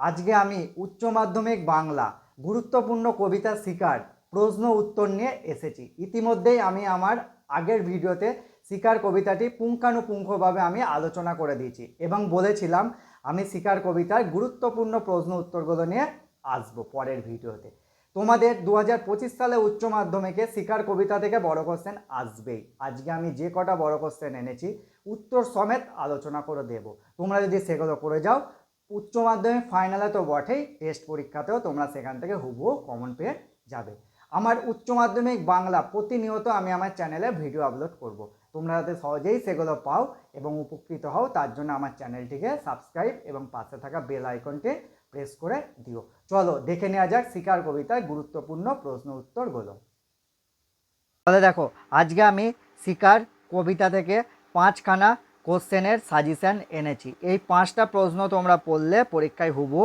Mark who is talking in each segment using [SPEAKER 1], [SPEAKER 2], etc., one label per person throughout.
[SPEAKER 1] আজকে আমি উচ্চ মাধ্যমিক বাংলা গুরুত্বপূর্ণ কবিতা শিকার, প্রশ্ন উত্তর নিয়ে এসেছি। ইতিমধ্যেই আমি আমার আগের ভিডিওতে শিকার কবিতাটি পুঙ্খানুপুঙ্খভাবে আমি আলোচনা করে দিয়েছি এবং বলেছিলাম, আমি শিকার কবিতার গুরুত্বপূর্ণ প্রশ্ন উত্তরগুলো নিয়ে আসব পরের ভিডিওতে। তোমাদের দু পঁচিশ সালে উচ্চ মাধ্যমিকে শিকার কবিতা থেকে বড় কোশ্চেন আসবেই। আজকে আমি যে কটা বড় কোশ্চেন এনেছি, উত্তর সমেত আলোচনা করে দেব। তোমরা যদি সেগুলো করে যাও উচ্চ মাধ্যমিক ফাইনালে তো বটেই টেস্ট পরীক্ষাতেও তোমরা সেখান থেকে হুবহু কমন পেয়ে যাবে। আমার উচ্চ মাধ্যমিক বাংলা প্রতিনিয়ত আমি আমার চ্যানেলে ভিডিও আপলোড করব। তোমরা যাতে সহজেই সেগুলো পাও এবং উপকৃত হও, তার জন্য আমার চ্যানেলটিকে সাবস্ক্রাইব এবং পাশে থাকা বেল আইকনটি প্রেস করে দিও। চলো, দেখে নেওয়া যাক শিকার কবিতায় গুরুত্বপূর্ণ প্রশ্ন উত্তরগুলো। তাহলে দেখো, আজকে আমি শিকার কবিতা থেকে পাঁচখানা কোশ্চেনের সাজেশান এনেছি। এই পাঁচটা প্রশ্ন তোমরা পড়লে পরীক্ষায় হুবু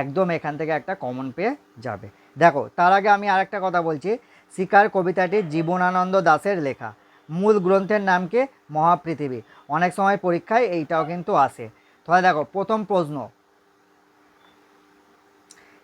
[SPEAKER 1] একদম এখান থেকে একটা কমন পেয়ে যাবে। দেখো, তার আগে আমি আরেকটা কথা বলছি। শিকার কবিতাটি জীবনানন্দ দাসের লেখা। মূল গ্রন্থের নামকে মহাপৃথিবী। অনেক সময় পরীক্ষায় এইটাও কিন্তু আসে। তাহলে দেখো, প্রথম প্রশ্ন।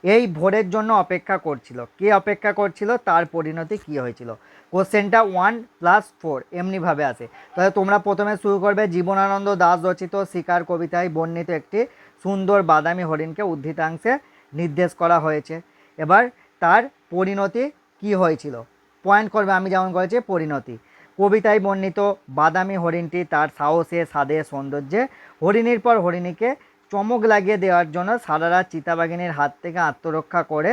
[SPEAKER 1] এই ভোরের জন্য অপেক্ষা করছিল। কে অপেক্ষা করছিল? তার পরিণতি কি হয়েছিল? কোশ্চেনটা ওয়ান প্লাস ফোর এমনিভাবে আসে তাহলে তোমরা প্রথমে শুরু করবে জীবনানন্দ দাস রচিত শিকার কবিতায় বর্ণিত একটি সুন্দর বাদামি হরিণকে উদ্ধৃতাংশে নির্দেশ করা হয়েছে। এবার তার পরিণতি কি হয়েছিল? পয়েন্ট করবে, আমি যেমন করেছি, পরিণতি। কবিতায় বর্ণিত বাদামি হরিণটি তার সাহসে, স্বাদে, সৌন্দর্যে হরিণীর পর হরিণীকে চমক লাগিয়ে দেওয়ার জন্য সারা রাত চিতাবাঘিনীর হাত থেকে আত্মরক্ষা করে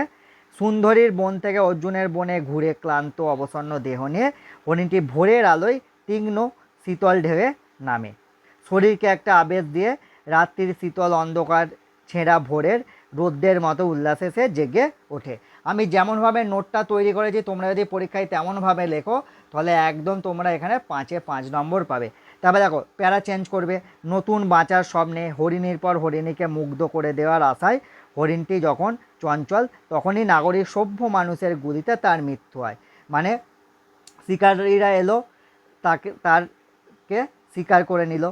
[SPEAKER 1] সুন্দরীর বন থেকে অর্জুনের বনে ঘুরে ক্লান্ত, অবসন্ন দেহ নিয়ে হরিণটি ভোরের আলোয় তীক্ষ্ণ, শীতল ঢেউয়ে নামে। শরীরকে একটা আবেশ দিয়ে রাত্রির শীতল অন্ধকার ছেঁড়া ভোরের রোদ্রের মতো উল্লাসে সে জেগে ওঠে। আমি যেমনভাবে নোটটা তৈরি করেছি, তোমরা যদি পরীক্ষায় তেমনভাবে লেখো, তাহলে একদম তোমরা এখানে পাঁচে পাঁচ নম্বর পাবে। তারপরে দেখো, প্যারা চেঞ্জ করবে। নতুন বাঁচার স্বপ্নে হরিণীর পর হরিণীকে মুগ্ধ করে দেওয়ার আশায় হরিণটি যখন চঞ্চল, তখনই নাগরিক সভ্য মানুষের গুলিতে তার মৃত্যু হয়। মানে শিকারীরা এলো, তাকে, তারকে শিকার করে নিল।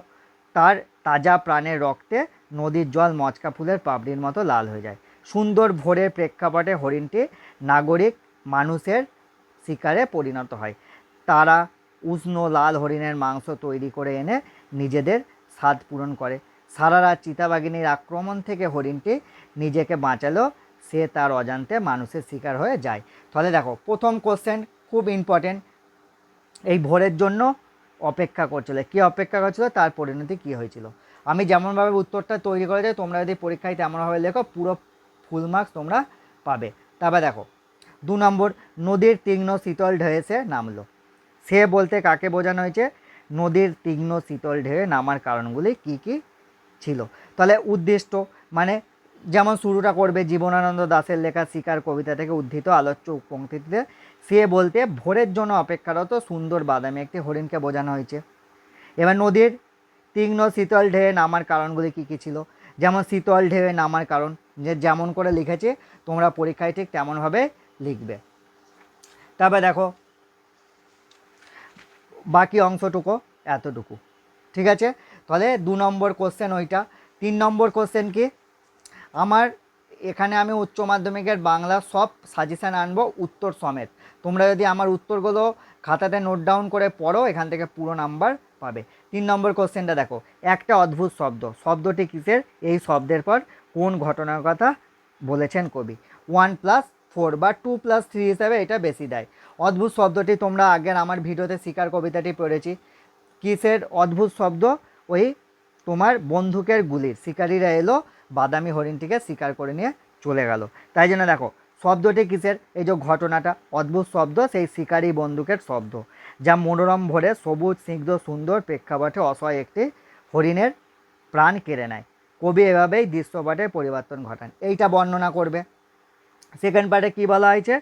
[SPEAKER 1] তার তাজা প্রাণের রক্তে নদীর জল মচকা ফুলের পাপড়ির মতো লাল হয়ে যায়। সুন্দর ভোরের প্রেক্ষাপটে হরিণটি নাগরিক মানুষের শিকারে পরিণত হয়। তারা উষ্ণ লাল হরিণের মাংস তৈরি করে এনে নিজেদের স্বাদ পূরণ করে। সারা রাত চিতাবাগিনীর আক্রমণ থেকে হরিণটি নিজেকে বাঁচালো, সে তার অজান্তে মানুষের শিকার হয়ে যায়। তাহলে দেখো, প্রথম কোশ্চেন খুব ইম্পর্টেন্ট এই ভোরের জন্য অপেক্ষা করছিল। কী অপেক্ষা করছিল? তার পরিণতি কী হয়েছিল? আমি যেমনভাবে উত্তরটা তৈরি করে যাই তোমরা যদি পরীক্ষায় তেমনভাবে লেখো, পুরো ফুল মার্কস তোমরা পাবে। তারপর দেখো, দু নম্বর, নদীর তীক্ষ্ণ শীতল ঢেউয়ে সে নামলো। সে বলতে কাকে বোঝানো হয়েছে? নদীর তীক্ষ্ণ শীতল ঢেউয়ে নামার কারণগুলি কি কি ছিল? তাহলে উদ্দিষ্ট মানে যেমন শুরুটা করবে জীবনানন্দ দাসের লেখা শিকার কবিতা থেকে উদ্ধৃত আলোচ্য পঙ্ক্তিতে সে বলতে ভোরের জন্য অপেক্ষারত সুন্দর বাদামি একটি হরিণকে বোঝানো হয়েছে। এবার নদীর তীক্ষ্ণ শীতল ঢেউয়ে নামার কারণগুলি কী কী ছিল? যেমন শীতল ঢেউয়ে নামার কারণ, যে যেমন করে লিখেছে, তোমরা পরীক্ষায় ঠিক তেমনভাবে লিখবে। তারপরে দেখো বাকি অংশটুকু, এতটুকু। ঠিক আছে? তাহলে দু নম্বর কোশ্চেন ওইটা। তিন নম্বর কোশ্চেন কি? আমার এখানে আমি উচ্চ মাধ্যমিকের বাংলা সব সাজেশান আনব উত্তর সমেত। তোমরা যদি আমার উত্তরগুলো খাতাতে নোট ডাউন করে পড়ো, এখান থেকে পুরো নাম্বার পাবে। তিন নম্বর কোশ্চেনটা দেখো। একটা অদ্ভুত শব্দ। শব্দটি কিসের? এই শব্দের পর কোন ঘটনার কথা বলেছেন কবি। ওয়ান প্লাস ফোর বা টু প্লাস থ্রি হিসাবে এটা বেশি দেয়। অদ্ভুত শব্দটি তোমরা আগের আমার ভিডিওতে শিকার কবিতাটি পড়েছি। কিসের অদ্ভুত শব্দ? ওই তোমার বন্দুকের গুলির। শিকারীরা এলো, বাদামি হরিণটিকে শিকার করে নিয়ে চলে গেল। তাই জন্য দেখো, শব্দটি কিসের? এই যে ঘটনাটা, অদ্ভুত শব্দ, সেই শিকারী বন্দুকের শব্দ, যা মনোরম ভরে সবুজ, স্নিগ্ধ, সুন্দর প্রেক্ষাপটে অসহায় একটি হরিণের প্রাণ কেড়ে নেয়। কবি এভাবেই দৃশ্যপটে পরিবর্তন ঘটান। এইটা বর্ণনা করবে। সেকেন্ড পার্টে কী বলা হয়েছে?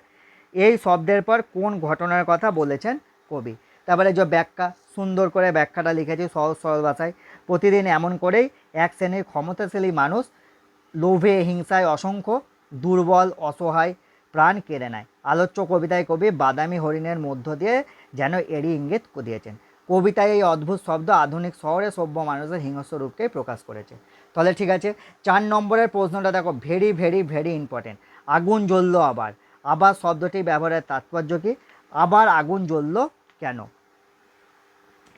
[SPEAKER 1] এই শব্দের পর কোন ঘটনার কথা বলেছেন কবি? তারপরে যে ব্যাখ্যা, সুন্দর করে ব্যাখ্যাটা লিখেছি সহজ সরল ভাষায়। প্রতিদিন এমন করেই এক শ্রেণির ক্ষমতাশালী মানুষ লোভে, হিংসায় অসংখ্য, দুর্বল, অসহায় প্রাণ কেড়ে নেয়। আলোচ্য কবিতায় কবি বাদামি হরিণের মধ্য দিয়ে যেন এরই ইঙ্গিত দিয়েছেন। কবিতায় এই অদ্ভুত শব্দ আধুনিক শহরে সভ্য মানুষের হিংস্র রূপকেই প্রকাশ করেছে। তাহলে ঠিক আছে, চার নম্বরের প্রশ্নটা দেখো ভেরি ভেরি ভেরি ইম্পর্টেন্ট আগুন জ্বললো আবার। আবার শব্দটি ব্যবহারের তাৎপর্য কি আবার আগুন জ্বললো কেন?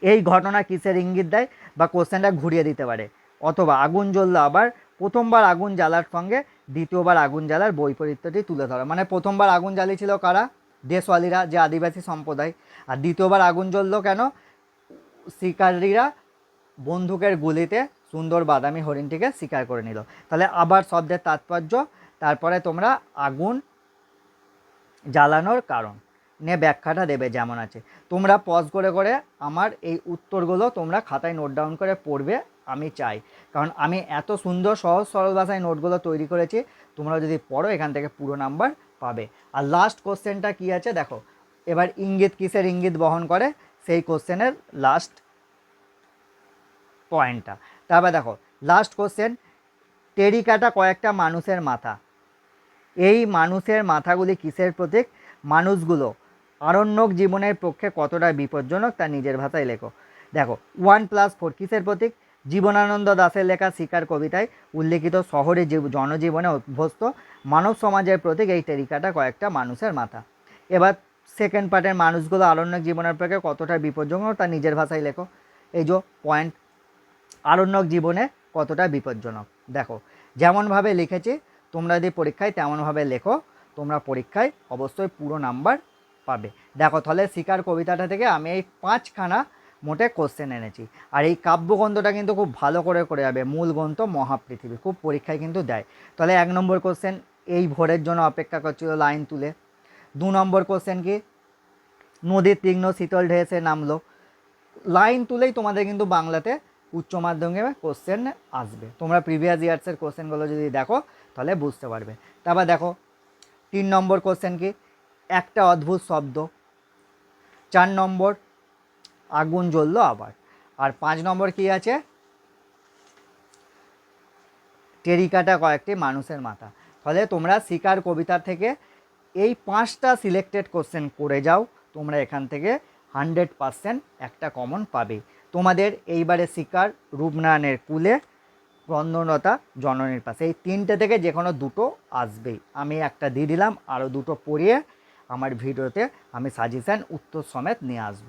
[SPEAKER 1] এই ঘটনা কিসের ইঙ্গিত দেয় বা কোশ্চেনটা ঘুরিয়ে দিতে পারে? অথবা আগুন জ্বললো আবার প্রথমবার আগুন জ্বালার সঙ্গে দ্বিতীয়বার আগুন জ্বালার বৈপরীত্যটি তুলে ধরা। মানে প্রথমবার আগুন জ্বালিয়েছিল কারা? দেশওয়ালিরা, যে আদিবাসী সম্প্রদায়। আর দ্বিতীয়বার আগুন জ্বললো কেন? শিকারীরা বন্দুকের গুলিতে সুন্দর বাদামি হরিণটিকে শিকার করে নিল। তাহলে আবার শব্দের তাৎপর্য তারপরে তোমরা আগুন জ্বালানোর কারণ। নিয়ে ব্যাখ্যাটা দেবে যেমন আছে। তোমরা পজ করে করে আমার এই উত্তরগুলো তোমরা খাতায় নোট ডাউন করে পড়বে, আমি চাই। কারণ আমি এত সুন্দর, সহজ, সরল ভাষায় নোটগুলো তৈরি করেছি, তোমরা যদি পড়ো, এখান থেকে পুরো নাম্বার পাবে। আর লাস্ট কোশ্চেনটা কী আছে? দেখো, এবার ইঙ্গিত কিসের ইঙ্গিত বহন করে? সেই কোশ্চেনের লাস্ট পয়েন্টটা তারপর দেখো লাস্ট কোশ্চেন টেরিকাটা কয়েকটা মানুষের মাথা। এই মানুষের মাথাগুলি কিসের প্রতীক? মানুষগুলো। আরণ্যক জীবনের পক্ষে কতটা বিপজ্জনক তা নিজের ভাষায় লেখো। দেখো, ওয়ান প্লাস ফোর কিসের প্রতীক? জীবনানন্দ দাসের লেখা শিকার কবিতায় উল্লেখিত শহরে জীব- জনজীবনে অভ্যস্ত মানব সমাজের প্রতীক এই টেরিকাটা কয়েকটা মানুষের মাথা। এবার সেকেন্ড পার্টের মানুষগুলো আরণ্যক জীবনের পক্ষে কতটা বিপজ্জনক তা নিজের ভাষায় লেখো। এই যে পয়েন্ট আরণ্যক জীবনে কতটা বিপজ্জনক। দেখো, যেমনভাবে লিখেছি তোমরা যদি পরীক্ষায় তেমনভাবে লেখো, তোমরা পরীক্ষায় অবশ্যই পুরো নাম্বার পাবে। দেখো, তাহলে শিকার কবিতাটা থেকে আমি এই পাঁচখানা মোটে কোশ্চেন এনেছি। আর এই কাব্যগ্রন্থটা কিন্তু খুব ভালো করে করে যাবে। মূল গ্রন্থ মহাপৃথিবী, খুব পরীক্ষায় কিন্তু দেয়। তাহলে এক নম্বর কোশ্চেন এই ভোরের জন্য অপেক্ষা করছিল লাইন তুলে। দু নম্বর কোশ্চেন কি? নদীর তীক্ষ্ণ শীতল ঢেসে নামলো। লাইন তুলেই তোমাদের কিন্তু বাংলাতে উচ্চ মাধ্যমিকে কোশ্চেন আসবে। তোমরা প্রিভিয়াস ইয়ার্সের কোশ্চেনগুলো যদি দেখো, তাহলে বুঝতে পারবে। তারপর দেখো, তিন নম্বর কোশ্চেন কি? একটা অদ্ভুত শব্দ। চার নম্বর, আগুন জ্বললো আবার। আর পাঁচ নম্বর কি আছে? টেরিকাটা কয়েকটি মানুষের মাথা। ফলে তোমরা শিকার কবিতা থেকে এই পাঁচটা সিলেক্টেড কোশ্চেন করে যাও। তোমরা এখান থেকে হান্ড্রেড পারসেন্ট একটা কমন পাবে। তোমাদের এইবারে শিকার রূপনারায়ণের কুলে ক্রন্দনতা জননীর পাশে। এই তিনটে থেকে যে কোনো দুটো আসবেই। আমি একটা দিয়ে দিলাম, আরও দুটো পড়িয়ে আমার ভিডিওতে আমি সাজেশান উত্তর সমেত নিয়ে আসব।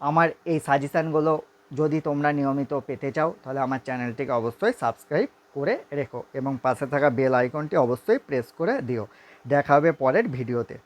[SPEAKER 1] আমার এই সাজেশানগুলো যদি তোমরা নিয়মিত পেতে চাও, তাহলে আমার চ্যানেলটিকে অবশ্যই সাবস্ক্রাইব করে রেখো এবং পাশে থাকা বেল আইকনটি অবশ্যই প্রেস করে দিও। দেখা হবে পরের ভিডিওতে।